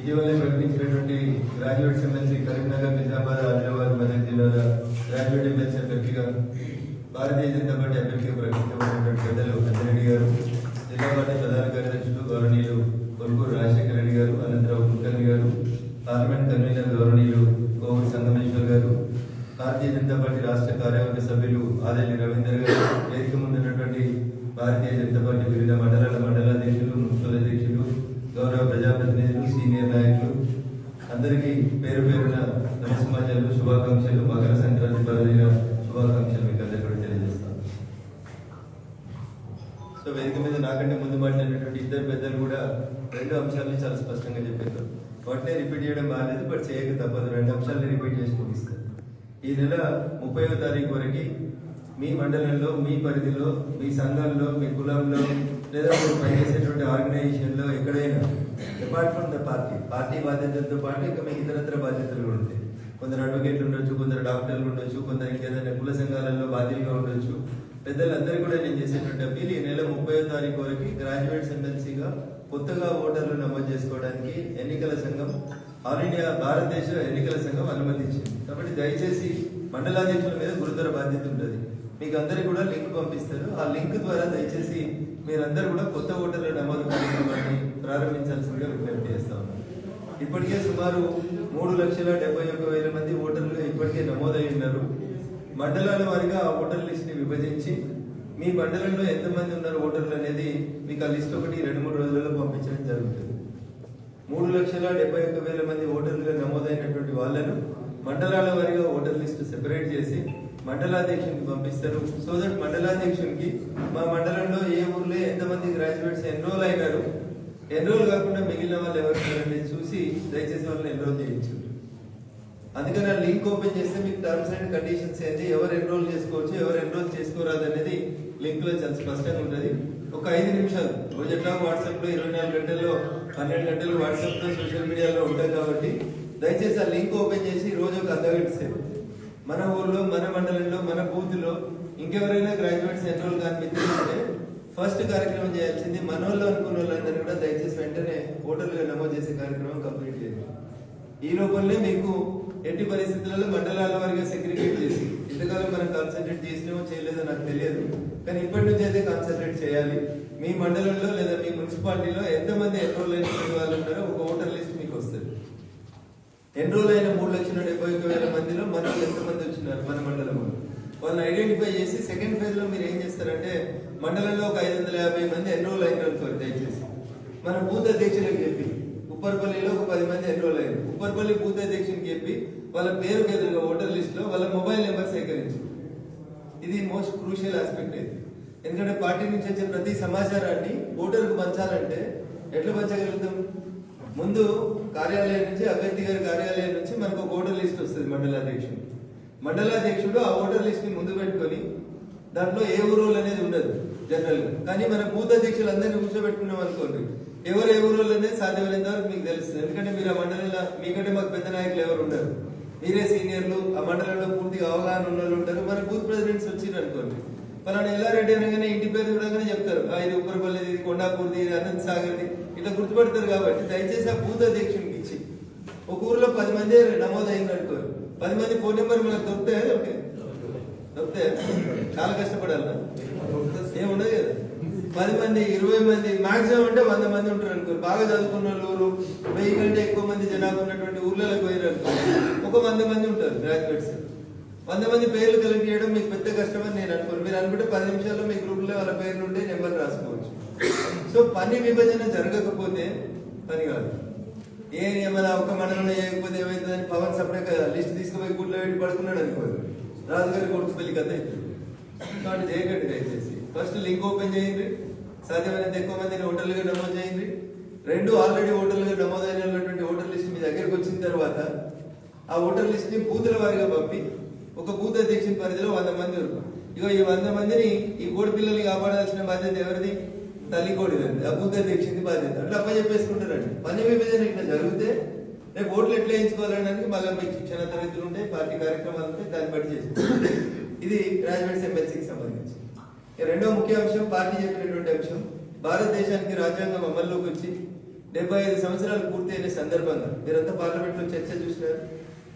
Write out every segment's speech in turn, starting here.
ఇటీవలే ప్రకటించినటువంటి graduates MLC Karimnagar Nizamabad Adilabad Medak జిల్లాల గ్రాడ్యుయేట్ ఎమ్మెల్సీ అభ్యర్థిగా భారతీయ జనతా పార్టీ అభ్యర్థిగా ప్రకటించబడింది పెద్దలు పెద్దరెడ్డి గారు జిల్లా పార్టీ ప్రధాన కార్యదర్శులు గౌరవనీయులు కొల్కూరు రాజశేఖర రెడ్డి గారు అనంతరావు కుల్కర్ణి గారు పార్లమెంట్ కన్వీనర్ గౌరవనీయులు కోవూరు సంగమేశ్వర్ గారు భారతీయ జనతా పార్టీ రాష్ట్ర కార్యవర్గ సభ్యులు ఆదేలి రవీందర్ గారు వేదిక ముందున్నటువంటి భారతీయ జనతా పార్టీ వివిధ మండలాల మండలాధ్యక్షులు మున్సిపల్ అధ్యక్షులు గౌరవ ప్రజాప్రతినిధులు సీనియర్ నాయకులు అందరికీ పేరు పేరున నమస్మాచారాలు శుభాకాంక్షలు మకర సంక్రాంతి పర్వదిన శుభాకాంక్షలు మీకు అందరికీ కూడా తెలియజేస్తాను. సో వేదిక మీద నాకంటే ముందు మాట్లాడినటువంటి ఇద్దరు పెద్దలు కూడా రెండు అంశాలను చాలా స్పష్టంగా చెప్పారు. వాటినే రిపీట్ చేయడం బాగాలేదు బట్ చేయక తప్పదు. రెండు అంశాలని రిపీట్ చేసి ముగిస్తారు ఈ నెల ముప్పైవ తారీఖు వరకు మీ మండలంలో మీ పరిధిలో మీ సంఘంలో మీ కులంలో లేదా మీరు పనిచేసేటువంటి ఆర్గనైజేషన్లో ఎక్కడైనా apart from the party party బాధ్యతలతో పాటు ఇంకా మీకు ఇతరత్ర బాధ్యతలు కూడా ఉంటాయి. కొందరు అడ్వకేట్లు ఉండొచ్చు కొందరు డాక్టర్లు ఉండొచ్చు కొందరు ఇంకేదైనా కుల సంఘాలలో బాధ్యులుగా ఉండొచ్చు. పెద్దలందరూ కూడా నేను చేసేటువంటి అప్పీల్ ఈ నెల ముప్పై తారీఖు వరకు గ్రాడ్యుయేట్ సెంటెన్సీగా కొత్తగా ఓటర్లు నమోదు చేసుకోవడానికి ఎన్నికల సంఘం ఆల్ ఇండియా భారతదేశ ఎన్నికల సంఘం అనుమతించింది. కాబట్టి దయచేసి మండలాధ్యక్షుల మీద గురుతర బాధ్యత ఉంటుంది. మీకు అందరికీ కూడా లింక్ పంపిస్తారు. ఆ లింక్ ద్వారా దయచేసి మీరందరూ కూడా కొత్త ఓటర్ల నమోదు కార్యక్రమాన్ని ప్రారంభించాల్సిందిగా విజ్ఞప్తి చేస్తా ఉన్నాను. ఇప్పటికే సుమారు మూడు లక్షల డెబ్బై ఒక్క వేల మంది ఓటర్లు ఇప్పటికే నమోదై ఉన్నారు మండలాల వారిగా ఆ ఓటర్ లిస్ట్ని విభజించి మీ మండలంలో ఎంతమంది ఉన్నారు ఓటర్లు అనేది మీకు ఆ లిస్ట్ ఒకటి రెండు మూడు రోజులలో పంపించడం జరుగుతుంది. మూడు లక్షల డెబ్బై ఒక్క వేల మంది ఓటర్లుగా నమోదైనటువంటి వాళ్ళను మండలాల వారిగా ఓటర్ లిస్ట్ సెపరేట్ చేసి మండలాధ్యక్షునికి పంపిస్తారు. సో దట్ మండలాధ్యక్షునికి మా మండలంలో ఏ ఊర్లో ఎంతమంది గ్రాడ్యుయేట్స్ ఎన్రోల్ అయినారు ఎన్రోల్ కాకుండా మిగిలిన వాళ్ళు ఎవరు చూసి దయచేసి వాళ్ళని ఎన్రోల్ చేయించు అందుకని ఆ లింక్ ఓపెన్ చేస్తే మీకు టర్మ్స్ అండ్ కండిషన్స్ ఏంటి ఎవరు ఎన్రోల్ చేసుకోవచ్చు ఎవరు ఎన్రోల్ చేసుకోరాదు అనేది లింక్లో చాలా స్పష్టంగా ఉంటుంది. ఒక ఐదు నిమిషాలు. రోజు ఎట్లా వాట్సాప్లో ఇరవై నాలుగు గంటల్లో పన్నెండు గంటలు వాట్సాప్లో సోషల్ మీడియాలో ఉంటాయి కాబట్టి దయచేసి ఆ లింక్ ఓపెన్ చేసి రోజు ఒక అర్ధగంట సేపు మన ఊర్లో మన మండలంలో మన బూత్లో ఇంకెవరైనా గ్రాడ్యుయేట్స్ ఎన్రోల్ కానీ మిత్రులు ఉంటే ఫస్ట్ కార్యక్రమం చేయాల్సింది మన వాళ్ళు అనుకున్న వాళ్ళందరూ కూడా దయచేసి వెంటనే ఓటర్లుగా నమోదు చేసే కార్యక్రమం కంప్లీట్ చేయండి. ఈ లోపలనే మీకు ఎట్టి పరిస్థితులలో మండలాల వారిగా సెగ్రిగేట్ చేసి ఇంతకాలం మనం కాన్సన్ట్రేట్ చేసినామో చేయలేదో నాకు తెలియదు కానీ ఇప్పటి నుంచి అయితే కాన్సన్ట్రేట్ చేయాలి. మీ మండలంలో లేదా మీ మున్సిపాలిటీలో ఎంతమంది ఎన్రోల్ అయిన వాళ్ళు ఉన్నారో ఒక ఓటర్ లిస్ట్ మీకు వస్తుంది. ఎన్రోల్ అయిన మూడు లక్షల డెబ్బై ఒక వేల మందిలో మనకు ఎంతమంది వచ్చినారు మన మండలంలో? వాళ్ళని ఐడెంటిఫై చేసి సెకండ్ ఫేజ్లో మీరు ఏం చేస్తారంటే మండలంలో ఒక ఐదు వందల యాభై మంది ఎన్రోల్ అయినారు అనుకోండి దయచేసి. మన బూత్ అధ్యక్షులకు చెప్పి. ఉప్పర్పల్లిలో ఒక పది మంది ఎన్రోల్ అయ్యారు ఉప్పర్పల్లి బూత్ అధ్యక్షునికి చెప్పి వాళ్ళ పేరు ఎదురుగా ఓటర్ లిస్టులో వాళ్ళ మొబైల్ నెంబర్ సేకరించు. ఇది మోస్ట్ క్రూషియల్ ఆస్పెక్ట్ ఇది. ఎందుకంటే పార్టీ నుంచి వచ్చే ప్రతి సమాచారాన్ని ఓటర్కు పంచాలంటే ఎట్లా పంచగలుగుతాం? ముందు కార్యాలయం నుంచి అభ్యర్థి గారి కార్యాలయం నుంచి మనకు ఒక ఓటర్ లిస్ట్ వస్తుంది మండలాధ్యక్షుడు మండలాధ్యక్షుడు ఆ ఓటర్ లిస్ట్ని ముందు పెట్టుకొని దాంట్లో ఏ ఊరోలు అనేది ఉండదు. జనరల్ కానీ మన బూత్ అధ్యక్షులు అందరినీ కూర్చోబెట్టుకున్నాం అనుకోండి ఎవరు ఏ సాధ్యమైనంత వరకు మీకు తెలుస్తుంది. ఎందుకంటే మీరు ఆ మండలంలో మీకంటే మాకు పెద్ద నాయకులు ఎవరు ఉండరు. మీరే సీనియర్లు ఆ మండలంలో పూర్తిగా అవగాహన ఉన్న వాళ్ళు ఉంటారు. మన బూత్ ప్రెసిడెంట్స్ వచ్చిండ్రు అనుకోండి. పలానా ఎల్లారెడ్డి అనగానే ఇంటి పేరు చూడగానే చెప్తారు. ఇది ఉప్పరపల్లి ఇది కొండాపూర్ది ఇది అనంత్ సాగర్ది. ఇట్లా గుర్తుపడతారు కాబట్టి దయచేసి ఆ బూత్ అధ్యక్షునికి ఇచ్చి. ఒక ఊర్లో పది మంది నమోదు అయింది అనుకోరు పది మంది ఫోన్ నెంబర్ మనకు దొరికితే ఓకే దొరికితే చాలా కష్టపడాలి ఏముండదు కదా? పది మంది ఇరవై మంది మాక్సిమం అంటే వంద మంది ఉంటారు అనుకో. బాగా చదువుకున్న వాళ్ళు ఊరు వెయ్యి కంటే ఎక్కువ మంది జనాభా ఉన్నటువంటి ఊర్లలోకి పోయారు అనుకో. ఒక వంద మంది ఉంటారు గ్రాడ్యుయేట్స్ వంద మంది పేర్లు కలెక్ట్ చేయడం మీకు పెద్ద కష్టమని నేను అనుకోను. మీరు అనుకుంటే పది నిమిషాల్లో మీ గ్రూప్లో వాళ్ళ పేర్లు ఉంటే నెంబర్ రాసుకోవచ్చు. సో పని విభజన జరగకపోతే పని కాదు. ఏ ఏమైనా ఒక మండలంలో చేయకపోతే ఏమైతుందని పవన్ సపరేట్ లిస్ట్ తీసుకుపోయి గుడ్లో పెట్టి పడుకున్నాడు అనుకోదు రాజుగారి కొడుకు పెళ్ళి కథ అవుతుంది కాబట్టి చేయకండి దయచేసి. ఫస్ట్ లింక్ ఓపెన్ చేయండి. సాధ్యమైనంత ఎక్కువ మందిని ఓటర్లుగా నమోదు చేయండి. రెండు ఆల్రెడీ ఓటర్లుగా నమోదైనటువంటి ఓటర్ లిస్ట్ మీ దగ్గరికి వచ్చిన తర్వాత ఆ ఓటర్ లిస్ట్ని బూతుల వారిగా పంపి ఒక బూత్ అధ్యక్షుని పరిధిలో వంద మంది ఉన్నారు. ఇగో ఈ వంద మందిని ఈ కోడి పిల్లల్ని కాపాడాల్సిన బాధ్యత ఎవరిది? తల్లి కోడిదండి. ఆ బూత్ అధ్యక్షుని బాధ్యత. అట్లా అప్ప చెప్పేసుకుంటారండి. పని విభజన ఇట్లా జరిగితే రేపు ఓట్లు ఎట్లా వేయించుకోవాలనడానికి మళ్ళీ మీకు శిక్షణ తరగతులు ఉంటాయి పార్టీ కార్యక్రమాలు ఉంటాయి దాన్ని బట్టి చేసుకోవాలి ఇది గ్రాడ్యుయేట్స్ ఎమ్మెల్సీకి సంబంధించి. రెండో ముఖ్య అంశం పార్టీ చెప్పినటువంటి అంశం. భారతదేశానికి రాజ్యాంగం అమల్లోకి వచ్చి డెబ్బై ఐదు సంవత్సరాలు పూర్తయిన సందర్భంగా మీరంతా పార్లమెంట్లో చర్చ చూసినారు.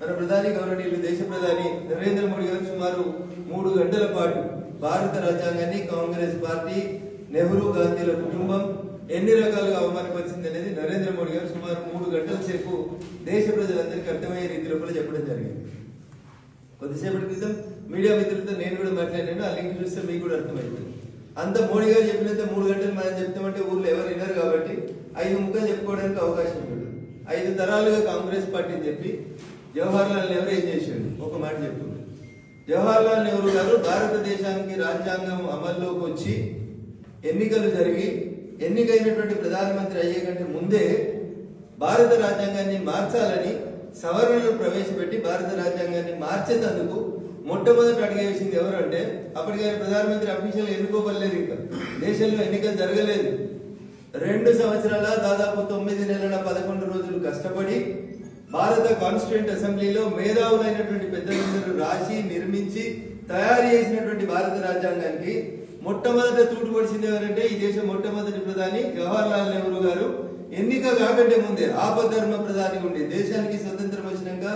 మన ప్రధాని గౌరవనీయులు దేశ ప్రధాని నరేంద్ర మోడీ గారు సుమారు మూడు గంటల పాటు భారత రాజ్యాంగాన్ని కాంగ్రెస్ పార్టీ నెహ్రూ గాంధీల కుటుంబం ఎన్ని రకాలుగా అవమానపరిచింది అనేది నరేంద్ర మోడీ గారు సుమారు మూడు గంటల సేపు దేశ ప్రజలందరికీ అర్థమయ్యే రీతిలో కూడా చెప్పడం జరిగింది. కొద్దిసేపటి క్రితం మీడియా మిత్రులతో నేను కూడా మాట్లాడాను ఆ లింక్ చూస్తే మీకు కూడా అర్థమైంది. అంత మోడీ గారు చెప్పినంత మూడు గంటలు మనం చెప్తామంటే ఊర్లో ఎవరు వినరు కాబట్టి ఐదు ముక్కలు చెప్పుకోవడానికి అవకాశం ఉండదు. ఐదు తరాలుగా కాంగ్రెస్ పార్టీని చెప్పి జవహర్లాల్ నెహ్రూ ఏం చేశాడు? ఒక మాట చెప్పు జవహర్లాల్ నెహ్రూ గారు భారతదేశానికి రాజ్యాంగం అమల్లోకి వచ్చి ఎన్నికలు జరిగి ఎన్నికైనటువంటి ప్రధానమంత్రి అయ్యే కంటే ముందే భారత రాజ్యాంగాన్ని మార్చాలని సవరణలు ప్రవేశపెట్టి భారత రాజ్యాంగాన్ని మార్చేందుకు మొట్టమొదటి అడిగేసింది ఎవరంటే అప్పటికి ప్రధానమంత్రి అఫీషియల్ ఎన్నుకోబడలేదు ఇంకా. దేశంలో ఎన్నికలు జరగలేదు. రెండు సంవత్సరాల దాదాపు తొమ్మిది నెలల పదకొండు రోజులు కష్టపడి భారత కాన్స్టిట్యూంట్ అసెంబ్లీలో మేధావులైనటువంటి పెద్దలందరూ రాసి నిర్మించి తయారు చేసినటువంటి భారత రాజ్యాంగానికి మొట్టమొదట తూటు ఎవరంటే ఈ దేశం మొట్టమొదటి ప్రధాని జవహర్ లాల్ నెహ్రూ గారు. ఎన్నిక కాకంటే ముందే ఆపద్ధర్మ ప్రధాని ఉండి దేశానికి స్వతంత్రం వచ్చినాక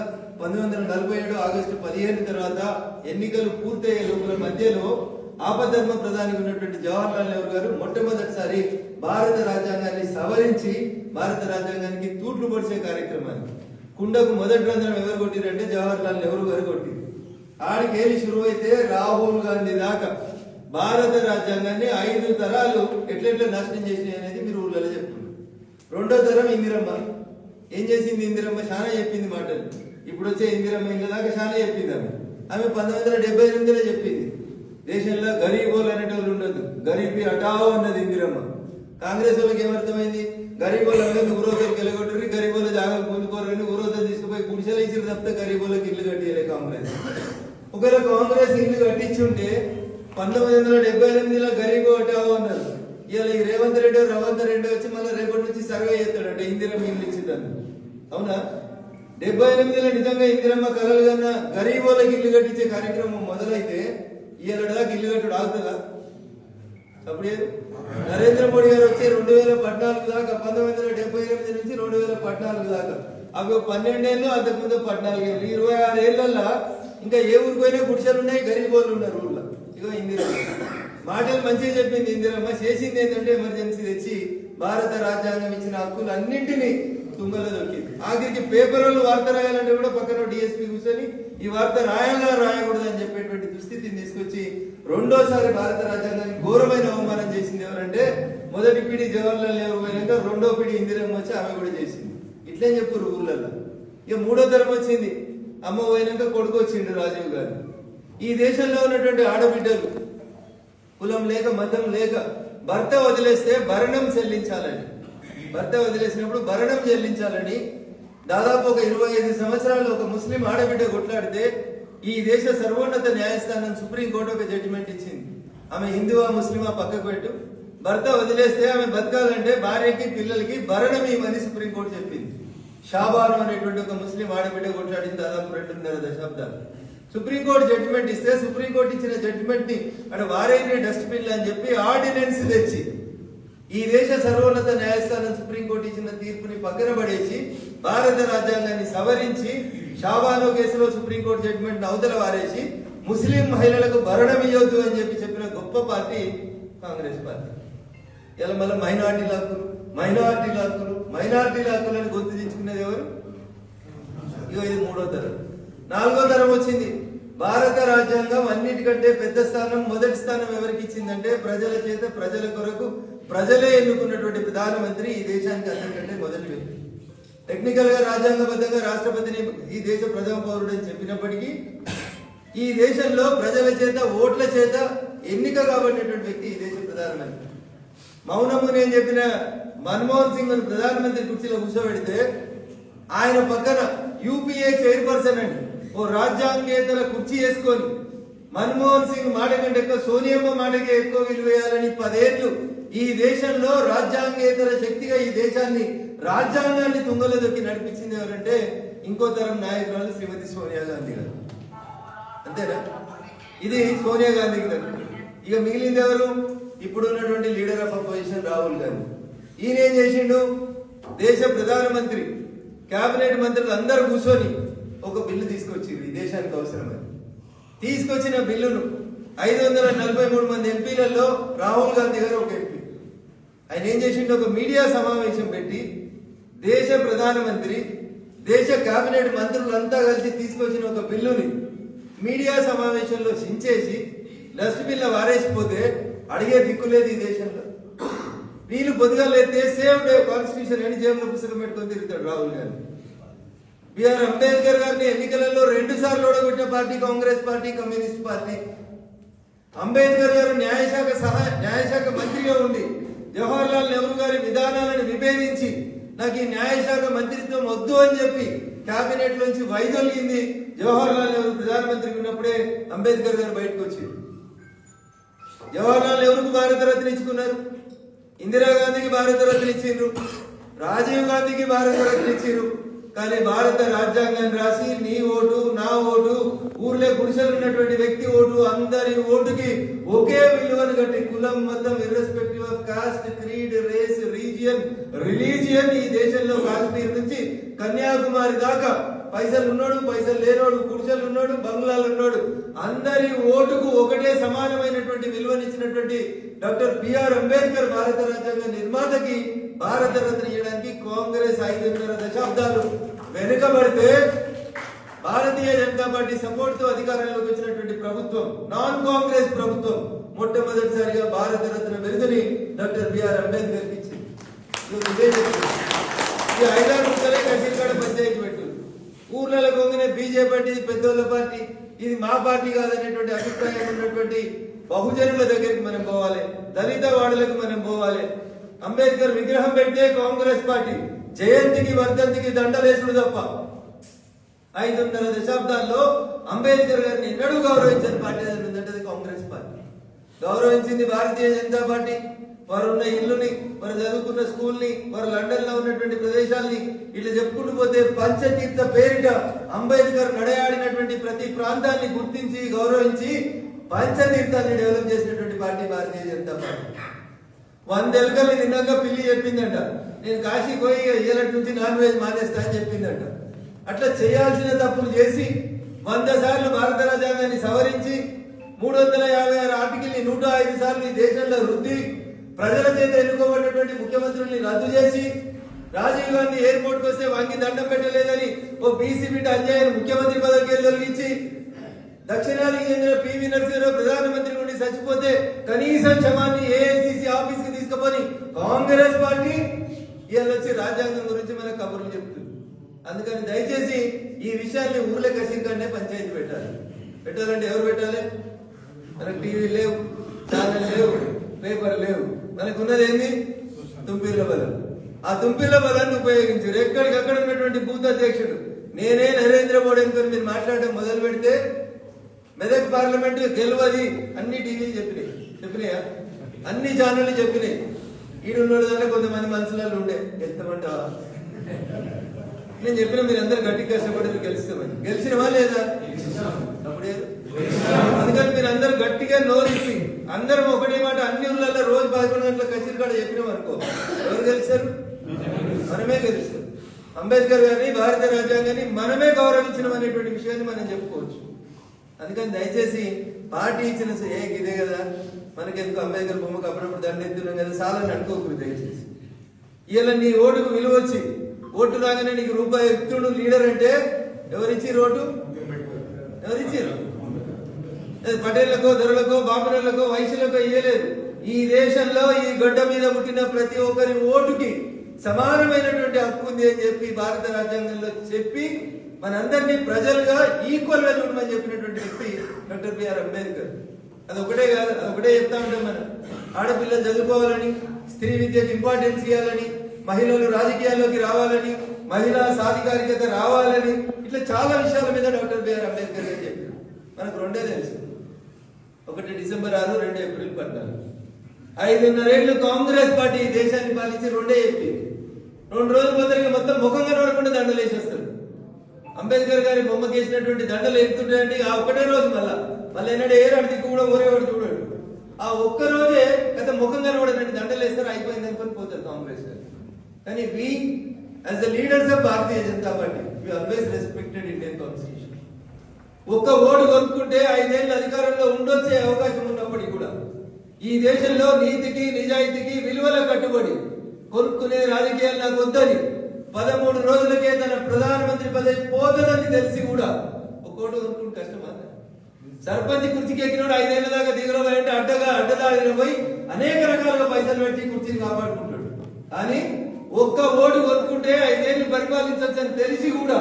పంతొమ్మిది వందల నలభై ఏడు ఆగస్టు పదిహేను తర్వాత ఎన్నికలు పూర్తయ్యే లోపల మధ్యలో ఆపద్ధర్మ ప్రధాని ఉన్నటువంటి జవహర్ లాల్ నెహ్రూ గారు మొట్టమొదటిసారి భారత రాజ్యాంగాన్ని సవరించి భారత రాజ్యాంగానికి తూట్లు పొడిచే కార్యక్రమాన్ని. కుండకు మొదటి రంధ్రం ఎవరు కొట్టిరంటే జవహర్ లాల్ నెహ్రూ గారు కొట్టింది ఆడికి షురువు అయితే రాహుల్ గాంధీ దాకా. భారత రాజ్యాంగాన్ని ఐదు తరాలు ఎట్లెట్లా నాశనం చేసినాయి అనేది మీరు ఊళ్ళలో చెప్తున్నారు. రెండో తరం ఇందిరమ్మ. ఏం చేసింది ఇందిరమ్మ? చాలా చెప్పింది మాటలు. ఇప్పుడు వచ్చే ఇందిరమ్మ ఇంకా దాకా చాలా చెప్పింది ఆమె. ఆమె పంతొమ్మిది వందల డెబ్బై ఎనిమిదిలో చెప్పింది. దేశంలో గరీబోలు అనేటోళ్ళు ఉండదు గరీబీ హటావో అన్నది ఇందిరమ్మ. కాంగ్రెస్ వాళ్ళకి ఏమర్థమైంది? గరీబోలు అనేది ఊరోజులు గెలగొట్టరు గరీబోలు జాగ్రత్త పొందుకోరు అని ఊరోజు తీసుకుపోయి గుడిసెలు ఇచ్చిన తప్ప గరీబోలకు ఇల్లు కట్టియలే కాంగ్రెస్. ఒకవేళ కాంగ్రెస్ ఇల్లు కట్టించుంటే పంతొమ్మిది వందల డెబ్బై ఎనిమిదిలో గరీబ్ హటావో అన్నారు. ఇవాళ ఈ రేవంత్ రెడ్డి రవంత్ రెడ్డి వచ్చి మళ్ళీ రేపటి నుంచి సర్వే చేస్తాడంట ఇందిరమ్మ ఇల్లు ఇచ్చిందని. అవునా? డెబ్బై ఎనిమిదిలో నిజంగా ఇందిరమ్మ కలలు కన్నా గరీబోళ్ళకి ఇల్లు కట్టించే కార్యక్రమం మొదలైతే ఇవాళ దాకా ఇల్లు కట్టుడు ఆగుతుందా? అప్పుడే నరేంద్ర మోడీ గారు వచ్చి రెండు వేల పద్నాలుగు దాకా పంతొమ్మిది వందల డెబ్బై ఎనిమిది నుంచి రెండు వేల పద్నాలుగు దాకా. అవి పన్నెండేళ్ళు అంతకుముందు పద్నాలుగు ఏళ్ళు ఇరవై ఆరు ఏళ్ళల్లో ఇంకా ఏ ఊరికి పోయినా గుడిసెలు ఉన్నాయి గరీబోళ్ళు ఉన్నారు ఊళ్ళో. ఇగో ఇందిరమ్మ మాటలు మంచిగా చెప్పింది ఇందిరమ్మ. చేసింది ఏంటంటే ఎమర్జెన్సీ తెచ్చి భారత రాజ్యాంగం ఇచ్చిన హక్కులు అన్నింటినీ తుంగలో దొరికింది. ఆఖరికి పేపర్ వాళ్ళు వార్త రాయాలంటే కూడా పక్కన డిఎస్పీ కూర్చొని ఈ వార్త రాయాలా రాయకూడదు అని చెప్పేటువంటి దుస్థితిని తీసుకొచ్చి రెండోసారి భారత రాజ్యాంగాన్ని ఘోరమైన అవమానం చేసింది ఎవరంటే మొదటి పీడి జవహర్లాల్ నెహ్రూ పోయినాక రెండో పీడి ఇందిరమ్మ వచ్చి ఆమె కూడా చేసింది. ఇట్లే చెప్పారు ఊళ్ళల్లో ఇక మూడో తరం వచ్చింది. అమ్మ పోయినాక కొడుకు వచ్చిండు రాజీవ్ గాంధీ ఈ దేశంలో ఉన్నటువంటి ఆడబిడ్డలు కులం లేక మతం లేక భర్త వదిలేస్తే భరణం చెల్లించాలని. భర్త వదిలేసినప్పుడు భరణం చెల్లించాలని. దాదాపు ఒక ఇరవై ఐదు సంవత్సరాలు ఒక ముస్లిం ఆడబిడ్డ కొట్లాడితే ఈ దేశ సర్వోన్నత న్యాయస్థానం సుప్రీంకోర్టు ఒక జడ్జిమెంట్ ఇచ్చింది. ఆమె హిందువా ముస్లిమా పక్కకు పెట్టు. భర్త వదిలేస్తే ఆమె బతకాలంటే భార్యకి పిల్లలకి భరణం ఇవ్వని సుప్రీంకోర్టు చెప్పింది. షాబాను అనేటువంటి ఒక ముస్లిం ఆడబిడ్డ కొట్లాడింది దాదాపు రెండున్నర దశాబ్దాలు. సుప్రీంకోర్టు జడ్జిమెంట్ ఇస్తే సుప్రీంకోర్టు ఇచ్చిన జడ్జిమెంట్ని అక్కడ వారేనే డస్ట్బిన్ అని చెప్పి ఆర్డినెన్స్ తెచ్చి ఈ దేశ సర్వోన్నత న్యాయస్థానం సుప్రీంకోర్టు ఇచ్చిన తీర్పుని పక్కన పడేసి భారత రాజ్యాంగాన్ని సవరించి షాబాను కేసులో సుప్రీంకోర్టు జడ్జిమెంట్ అవతల వారేసి ముస్లిం మహిళలకు భరణం ఇవ్వద్దు అని చెప్పి చెప్పిన గొప్ప పార్టీ కాంగ్రెస్ పార్టీ. ఇలా మళ్ళీ మైనార్టీ హక్కులు మైనార్టీ హక్కులు మైనార్టీ హక్కులను గుర్తు తెచ్చుకునేది ఎవరు? ఇగో ఇది మూడో తరం. నాలుగో తరం వచ్చింది. భారత రాజ్యాంగం అన్నిటికంటే పెద్ద స్థానం మొదటి స్థానం ఎవరికి ఇచ్చిందంటే ప్రజల చేత ప్రజల కొరకు ప్రజలే ఎన్నుకున్నటువంటి ప్రధానమంత్రి ఈ దేశానికి అందరికంటే మొదటి వ్యక్తి. టెక్నికల్గా రాజ్యాంగబద్ధంగా రాష్ట్రపతిని ఈ దేశ ప్రథమ పౌరుడు అని చెప్పినప్పటికీ ఈ దేశంలో ప్రజల చేత ఓట్ల చేత ఎన్నిక కాబడినటువంటి వ్యక్తి ఈ దేశ ప్రధానమంత్రి. మౌనము నేను చెప్పిన మన్మోహన్ సింగ్ ప్రధానమంత్రి కుర్చీలో కూర్చోబెడితే ఆయన పక్కన యూపీఏ చైర్పర్సన్ అండి. ఓ రాజ్యాంగేతర కుర్చీ వేసుకొని మన్మోహన్ సింగ్ మాట కంటే ఎక్కువ సోనియమ్మ మాటకే ఎక్కువ విలువేయాలని పదేళ్ళు ఈ దేశంలో రాజ్యాంగేతర శక్తిగా ఈ దేశాన్ని రాజ్యాంగాన్ని తుంగలో దొక్కి నడిపించింది ఎవరంటే ఇంకో తరం నాయకురాలు శ్రీమతి సోనియా గాంధీ గారు. అంతేనా? ఇది సోనియా గాంధీ గారు. ఇక మిగిలింది ఎవరు? ఇప్పుడు ఉన్నటువంటి leader of opposition Rahul Gandhi. ఈయన ఏం చేసిండు? దేశ ప్రధానమంత్రి కేబినెట్ మంత్రులు అందరూ కూర్చొని ఒక బిల్లు తీసుకొచ్చింది ఈ దేశానికి అవసరమని తీసుకొచ్చిన బిల్లును ఐదు వందల నలభై మూడు మంది ఎంపీలలో రాహుల్ గాంధీ గారు ఒక ఎంపీ. ఆయన ఏం చేసిండు? ఒక మీడియా సమావేశం పెట్టి దేశ ప్రధానమంత్రి దేశ కేబినెట్ మంత్రులంతా కలిసి తీసుకొచ్చిన ఒక బిల్లుని మీడియా సమావేశంలో చించేసి డస్ట్బిన్లో వారేసిపోతే అడిగే దిక్కు లేదు ఈ దేశంలో. వీళ్ళు పొద్దుగా లేతే సేమ్ డే కాన్స్టిట్యూషన్ అని జేబులో పుస్తకం పెట్టుకొని తిరుగుతాడు రాహుల్ గాంధీ. బిఆర్ అంబేద్కర్ గారిని ఎన్నికలలో రెండు సార్లు ఓడగొట్టిన party Congress party communist party. Ambedkar garu న్యాయశాఖ సహా న్యాయశాఖ మంత్రిగా ఉండి జవహర్ లాల్ నెహ్రూ గారి విధానాలను విభేదించి నాకు ఈ న్యాయశాఖ మంత్రిత్వం వద్దు అని చెప్పి కేబినెట్ నుంచి వైదొలిగింది జవహర్ లాల్ నెహ్రూ ప్రధానమంత్రికి ఉన్నప్పుడే అంబేద్కర్ గారు బయటకు వచ్చింది జవహర్ లాల్ నెహ్రూకు భారతరత్న ఇచ్చుకున్నారు. ఇందిరాగాంధీకి భారతరత్న ఇచ్చిండ్రు. రాజీవ్ గాంధీకి భారతరత్న ఇచ్చిండ్రు. కానీ భారత రాజ్యాంగాన్ని రాసి నీ ఓటు నా ఓటు ఊర్లో గుడిసెలు ఉన్నటువంటి వ్యక్తి ఓటు అందరి ఓటుకి ఒకే విలువను కట్టి కులం మతం irrespective of caste creed race region religion ఈ దేశంలో కాశ్మీర్ నుంచి కన్యాకుమారి దాకా పైసలు ఉన్నాడు పైసలు లేనోడు గుడిసెలు ఉన్నాడు బంగ్లాలు ఉన్నాడు అందరి ఓటుకు ఒకటే సమానమైనటువంటి విలువనిచ్చినటువంటి డాక్టర్ బిఆర్ అంబేద్కర్ భారత రాజ్యాంగ నిర్మాతకి భారత రత్న ఇవ్వడానికి కాంగ్రెస్ ఐదున్నర దశాబ్దాలు వెనుకబడితే భారతీయ జనతా పార్టీ సపోర్ట్తో అధికారంలోకి వచ్చినటువంటి ప్రభుత్వం నాన్ కాంగ్రెస్ ప్రభుత్వం మొట్టమొదటిసారిగా భారత రత్న బిరుదుని డాక్టర్ బిఆర్ అంబేద్కర్ ఇచ్చింది. ఈ ఐదారు ముక్కలే కసిరికాడ పంచాయతీ పెట్టు ఊర్లలో కొంగనే బీజేపీ పార్టీ ఇది పెద్దోళ్ళ పార్టీ ఇది మా పార్టీ కాదనేటువంటి అభిప్రాయం ఉన్నటువంటి బహుజనుల దగ్గరికి మనం పోవాలి. దళిత వాడులకు మనం పోవాలి. అంబేద్కర్ విగ్రహం పెడితే కాంగ్రెస్ పార్టీ జయంతికి వర్ధంతికి దండలేసుడు తప్ప ఐదున్నర దశాబ్దాల్లో అంబేద్కర్ గారిని ఎన్నడూ గౌరవించని పార్టీ ఏదైనా ఉందంటే కాంగ్రెస్ పార్టీ. గౌరవించింది భారతీయ జనతా పార్టీ. వారు ఉన్న ఇల్లుని వారు చదువుకున్న స్కూల్ని వారు లండన్లో ఉన్నటువంటి ప్రదేశాల్ని ఇట్లా చెప్పుకుంటూ పోతే పంచతీర్థ పేరిట అంబేద్కర్ నడయాడినటువంటి ప్రతి ప్రాంతాన్ని గుర్తించి గౌరవించి పంచతీర్థాన్ని డెవలప్ చేసినటువంటి పార్టీ భారతీయ జనతా పార్టీ. వందెలకల్ని నిన్నగా పిల్లి చెప్పిందంట. నేను కాశీ పోయి ఏలటి నుంచి నాన్ వెజ్ మానేస్తా అని చెప్పిందంట. అట్లా చేయాల్సిన తప్పులు చేసి వంద సార్లు భారత రాజ్యాంగాన్ని సవరించి మూడు వందల యాభై ఆరు ఆర్టికల్ని నూట ఐదు సార్లు ఈ దేశంలో రుద్ది ప్రజల చేత ఎన్నుకోబడినటువంటి ముఖ్యమంత్రుల్ని రద్దు చేసి రాజీవ్ గాంధీ ఎయిర్పోర్ట్ వస్తే వంగి దండం పెట్టలేదని ఓ బీసీ బిడ్డ అన్యాయం ముఖ్యమంత్రి పదవికి తొలగించి దక్షిణాదికి చెందిన పివి నరసింహరావు ప్రధానమంత్రి నుండి చచ్చిపోతే కనీసం క్షమాన్ని ఏఐసిసి ఆఫీస్కి తీసుకుపోని కాంగ్రెస్ పార్టీ వీళ్ళు వచ్చి రాజ్యాంగం గురించి మన కబుర్లు చెప్తుంది. అందుకని దయచేసి ఈ విషయాన్ని ఊర్లో కసింకంటే పంచాయతీ పెట్టాలి. పెట్టాలంటే ఎవరు పెట్టాలి? మనకు టీవీ లేవు ఛానల్ లేవు పేపర్ లేవు. మనకు ఉన్నది ఏంది? తుంపిల్ల బలం. ఆ తుంపిల్ల బలాన్ని ఉపయోగించారు ఎక్కడికక్కడ ఉన్నటువంటి బూత్ అధ్యక్షుడు నేనే నరేంద్ర మోడీ అనుకుని మీరు మాట్లాడడం మొదలు పెడితే మెదక్ పార్లమెంట్ గెలవది అన్ని టీవీలు చెప్పినాయి. చెప్పినాయా? అన్ని ఛానళ్ళు చెప్పినాయి. ఈడున్నోడు దాంట్లో కొంతమంది మనసులలో ఉండే. గెలుస్తామంటావా నేను చెప్పిన మీరు అందరు గట్టిగా కష్టపడి మీరు గెలుస్తామని గెలిచినవా లేదా అప్పుడే అందుకని మీరు అందరు గట్టిగా నోరిప్పి అందరం ఒకటే మాట అన్ని ఊళ్ళల్లో రోజు పదకొండు గంటల కచేరి కాడ చెప్పినాం అనుకో. ఎవరు గెలిచారు? మనమే గెలుస్తాం. అంబేద్కర్ గారిని భారత రాజ్యాంగాన్ని మనమే గౌరవించడం అనేటువంటి విషయాన్ని మనం చెప్పుకోవచ్చు. అందుకని దయచేసి పార్టీ ఇచ్చిన ఏ ఇదే కదా? మనకెందుకు అంబేద్కర్ బొమ్మకు అప్పుడప్పుడు దండెత్తున్నాం కదా? చాలని అనుకోకూడదు దయచేసి. ఇలా నీ ఓటుకు విలువ వచ్చి ఓటు రాగానే నీకు రూపాయి ఎత్తుడు లీడర్ అంటే ఎవరిచ్చి ఓటు? ఎవరిచ్చిరు అది పటేళ్ళకో ధరలకో బాబులకో వయసులకో ఇయ్యలేదు. ఈ దేశంలో ఈ గడ్డ మీద పుట్టిన ప్రతి ఒక్కరి ఓటుకి సమానమైనటువంటి హక్కు ఉంది అని చెప్పి భారత రాజ్యాంగంలో చెప్పి మనందరినీ ప్రజలుగా ఈక్వల్గా చూడమని చెప్పినటువంటి వ్యక్తి డాక్టర్ బిఆర్ అంబేద్కర్. అది ఒకటే కాదు అది ఒకటే చెప్తా ఉంటాం మనం. ఆడపిల్లలు చదువుకోవాలని స్త్రీ విద్యకు ఇంపార్టెన్స్ ఇవ్వాలని మహిళలు రాజకీయాల్లోకి రావాలని మహిళా సాధికారికత రావాలని ఇట్లా చాలా విషయాల మీద డాక్టర్ బిఆర్ అంబేద్కర్ గారు చెప్పారు. మనకు రెండే తెలుసు. ఒకటి డిసెంబర్ ఆరు రెండు ఏప్రిల్ పద్నాలుగు. ఐదున్నరేళ్ళు కాంగ్రెస్ పార్టీ దేశాన్ని పాలించి రెండే చెప్పింది. రెండు రోజుల మొదలుగా మొత్తం ముఖంగా నడకుండా దండలు వేసేస్తారు అంబేద్కర్ గారి బొమ్మకి వేసినటువంటి దండలు ఎక్కుతుంటాయండి ఆ ఒకటే రోజు మళ్ళా మళ్ళీ ఏంటంటే ఏ దిక్కు కూడా ఊరేవాడు చూడాడు. ఆ ఒక్క రోజే గత ముఖం కనబడినట్టు దండలు వేస్తారు అయిపోయింది అనుకుని పోతారు కాంగ్రెస్ కానీ we as the leaders of Bharatiya Janata party we always respected Indian constitution ఒక్క ఓటు కొనుక్కుంటే ఐదేళ్ళు అధికారంలో ఉండొచ్చే అవకాశం ఉన్నప్పటికీ కూడా ఈ దేశంలో నీతికి నిజాయితీకి విలువల కట్టుబడి కొనుక్కునే రాజకీయాలు నాకు వద్దని పదమూడు రోజులకే తన ప్రధానమంత్రి పదవి పోతుందని తెలిసి కూడా ఒక ఓటు కొనుక్కుని కష్టమా సర్పంచ్ కుర్చీకి ఎక్కినోడు ఐదేళ్ళ దాకా దిగులో అంటే అడ్డగా అడ్డదారిన పోయి అనేక రకాలుగా పైసలు పెట్టి కుర్చీని కాపాడుకుంటాడు. కానీ ఒక్క ఓటు కొనుక్కుంటే ఐదేళ్ళు పరిపాలించవచ్చని తెలిసి కూడా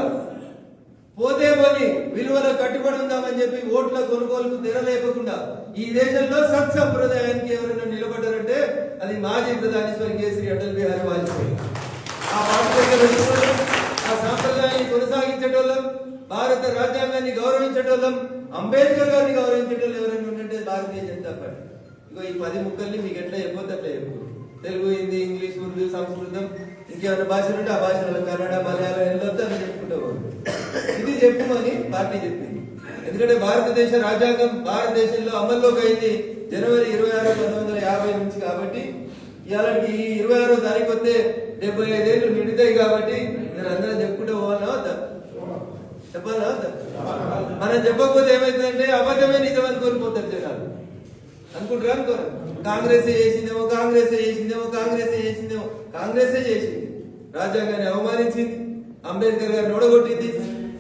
పోతే పోని విలువలో కట్టుబడి ఉందామని చెప్పి ఓట్ల కొనుగోలుకు తెరలేకుండా ఈ దేశంలో సత్సంప్రదాయానికి ఎవరైనా నిలబడ్డారంటే అది మాజీ ప్రధాని స్వర్గీయ శ్రీ అటల్ బిహారీ వాజ్పేయి. ఆ పార్టీ ఆ సాంప్రదాయాన్ని కొనసాగించేటోళ్ళం భారత రాజ్యాంగాన్ని గౌరవించేటోళ్ళం అంబేద్కర్ గారిని గౌరవించడం ఎవరైనా ఉంటే భారతీయ జనతా పార్టీ. ఇగో ఈ పది ముక్కల్ని మీకు ఎట్లా చెప్పొద్దు అట్లా చెప్పు. తెలుగు హిందీ ఇంగ్లీష్ ఉర్దూ సంస్కృతం ఇంకేమైనా భాషలు ఉంటే ఆ భాషలో కన్నడ మలయాళం వెళ్ళొద్దు అని చెప్పుకుంటావు ఇది చెప్పుమని పార్టీ చెప్పింది. ఎందుకంటే భారతదేశ రాజ్యాంగం భారతదేశంలో అమల్లోకి అయింది జనవరి ఇరవై ఆరు పంతొమ్మిది వందల యాభై నుంచి కాబట్టి ఇలాంటి ఈ ఇరవై ఆరో తారీఖు వస్తే డెబ్బై ఐదేళ్ళు నిండుతాయి కాబట్టి నేను అందరం చెప్పుకుంటూ పోవాలా చెప్పాలా? మనం చెప్పకపోతే ఏమైతుందంటే అబద్ధమే నిజం అని కోల్పోతారు జనాలు. అనుకుంటారు అనుకోరు కాంగ్రెస్ చేసిందేమో కాంగ్రెస్ చేసిందేమో కాంగ్రెస్ చేసిందేమో కాంగ్రెస్ చేసింది. రాజ్యాంగాన్ని అవమానించింది. అంబేద్కర్ గారిని ఓడగొట్టింది.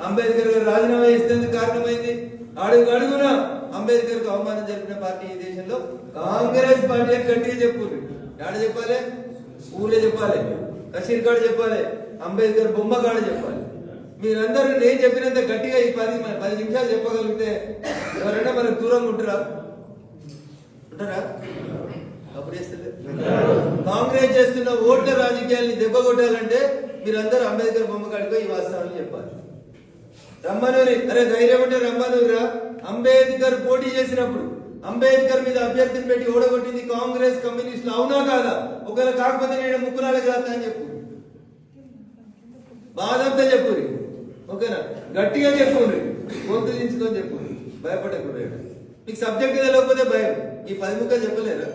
అంబేద్కర్ గారు రాజీనామా చేసేందుకు కారణమైంది. అడుగు అడుగున అంబేద్కర్కు అవమానం జరిపిన పార్టీ ఈ దేశంలో కాంగ్రెస్ పార్టీ అని గట్టిగా చెప్పు ఎక్కడ చెప్పాలి? ఊళ్ళో చెప్పాలి. కషీర్ కాడ చెప్పాలి. అంబేద్కర్ బొమ్మ కాడ చెప్పాలి. మీరందరూ నేను చెప్పినంత గట్టిగా ఈ పది పది నిమిషాలు చెప్పగలిగితే ఎవరైనా మనకు దూరంగా ఉంటారా? ఉంటారా? అప్పుడు కాంగ్రెస్ చేస్తున్న ఓట్ల రాజకీయాల్ని దెబ్బ కొట్టాలంటే మీరందరూ అంబేద్కర్ బొమ్మ కాడిపోయి ఈ వాస్తవాన్ని చెప్పాలి. రమ్మనూరి అరే ధైర్యం ఉంటే రమ్మనూరిరా. అంబేద్కర్ పోటీ చేసినప్పుడు అంబేద్కర్ మీద అభ్యర్థిని పెట్టి ఓడగొట్టింది కాంగ్రెస్ కమ్యూనిస్టులు. అవునా కాదా? ఒకవేళ కాకపోతే నేను ముక్కునాళ్ళకి రాస్తా అని చెప్పు. బాధంతా చెప్పురి ఓకేనా? గట్టిగా చెప్పుర్రి గొంతు దించుకొని చెప్పు భయపడకూడదు మీకు సబ్జెక్ట్ లేకపోతే భయం. ఈ పది ముక్కలు చెప్పలేరా?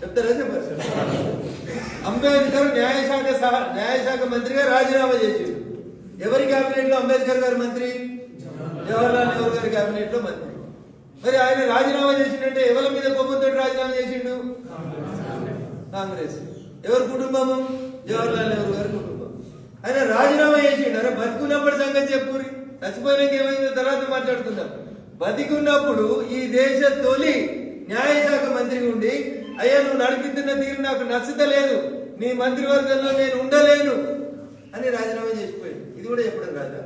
చెప్తారా చెప్పారు? అంబేద్కర్ న్యాయశాఖ సహా న్యాయశాఖ మంత్రిగా రాజీనామా చేసిండు. ఎవరి కేబినెట్లో అంబేద్కర్ గారు మంత్రి? జవహర్లాల్ నెహ్రూ గారి కేబినెట్లో మంత్రి. మరి ఆయన రాజీనామా చేసిండంటే ఎవరి మీద కోపంతో రాజీనామా చేసిండు? కాంగ్రెస్. ఎవరి కుటుంబము? జవహర్లాల్ నెహ్రూ గారి కుటుంబం. ఆయన రాజీనామా చేసిండు అరే బతుకున్నప్పుడు సంగతి చెప్పుర్రి చచ్చిపోయినాక ఏమైందో తర్వాత మాట్లాడుకుందాం. బతికున్నప్పుడు ఈ దేశ తొలి న్యాయశాఖ మంత్రి ఉండి అయ్యా నువ్వు నడిపిస్తున్న తీరు నాకు నచ్చతలేదు నీ మంత్రివర్గంలో నేను ఉండలేను. అని రాజీనామా చేసిపోయాడు. ఇది కూడా చెప్పడం రాజా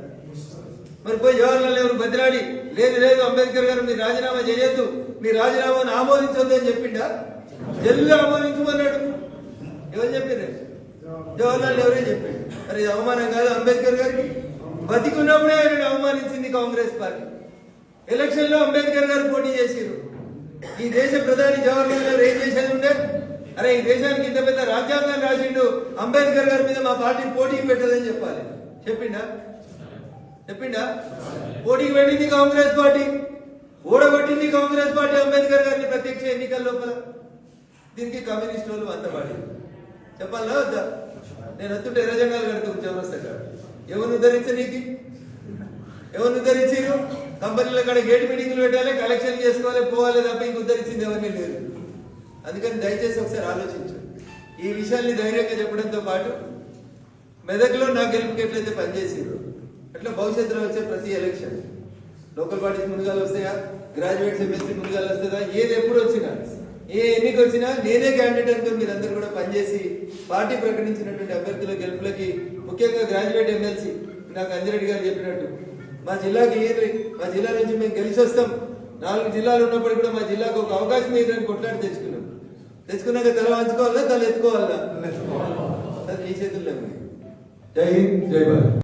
మరి పోయి జవహర్లాల్ నెహ్రూ బతిలాడి లేదు లేదు అంబేద్కర్ గారు మీరు రాజీనామా చేయొద్దు. మీ రాజీనామాను ఆమోదించొద్దు అని చెప్పిండా? జల్లు ఆమోదించమన్నాడు. ఎవరు చెప్పారు? జవహర్లాల్ నెహ్రూ చెప్పాడు. మరి ఇది అవమానం కాదు అంబేద్కర్ గారికి. బతికున్నప్పుడే ఆయన అవమానించింది కాంగ్రెస్ పార్టీ. ఎలక్షన్లో అంబేద్కర్ గారు పోటీ చేసిరు ఈ దేశ ప్రధాని జవహర్లాల్ నెహ్రూ ఏం చేసేది ఉండే? అరే ఈ దేశానికి ఇంత పెద్ద రాజ్యాంగం రాసిండు అంబేద్కర్ గారి మీద మా పార్టీ పోటీ పెట్టదని చెప్పాలి. చెప్పిండా? చెప్పిండా? పోటీకి వెళ్ళింది కాంగ్రెస్ పార్టీ. ఓడగొట్టింది కాంగ్రెస్ పార్టీ అంబేద్కర్ గారిని ప్రత్యక్ష ఎన్నికల లోపల. దీనికి కమ్యూనిస్ట్ వాళ్ళు అంతపాడి చెప్పాలా వద్దా? నేను వస్తుంటే ఎర్రజెండాలు కడుతూ చౌరస్తా ఎవరిని ఉద్ధరించ నీకు? ఎవరిని ఉద్ధరించారు? కంపెనీల కాడ గేట్ మీటింగ్లు పెట్టాలి కలెక్షన్ చేసుకోవాలి పోవాలి తప్ప ఇంక ఉద్ధరించింది ఎవరిని లేదు. అందుకని దయచేసి ఒకసారి ఆలోచించు ఈ విషయాల్ని ధైర్యంగా చెప్పడంతో పాటు మెదక్లో నా గెలుపుకి ఎట్లయితే పనిచేసారు అట్లా భవిష్యత్తులో వచ్చే ప్రతి ఎలక్షన్ లోకల్ పార్టీస్ ముందుగాలు వస్తాయా? గ్రాడ్యుయేట్స్ ఎంఎస్సీ ముందుగాలు వస్తుందా? ఏది ఎప్పుడు వచ్చినా. ఏ ఎన్నిక వచ్చినా నేనే క్యాండిడేట్ అనుకుని మీరందరూ కూడా పనిచేసి పార్టీ ప్రకటించినటువంటి అభ్యర్థుల గెలుపులకి ముఖ్యంగా గ్రాడ్యుయేట్ ఎమ్మెల్సీ నాకు అంజిరెడ్డి గారు చెప్పినట్టు. మా జిల్లాకి ఏది మా జిల్లా నుంచి మేము గెలిచి వస్తాం. నాలుగు జిల్లాలు ఉన్నప్పుడు కూడా మా జిల్లాకు ఒక అవకాశం ఏదని కొట్లాడి తెచ్చుకున్నాం. తెచ్చుకున్నాక తల వంచుకోవాలా తల ఎత్తుకోవాలా? అది మీ చేతుల్లో జై హింద్ జై భారత్.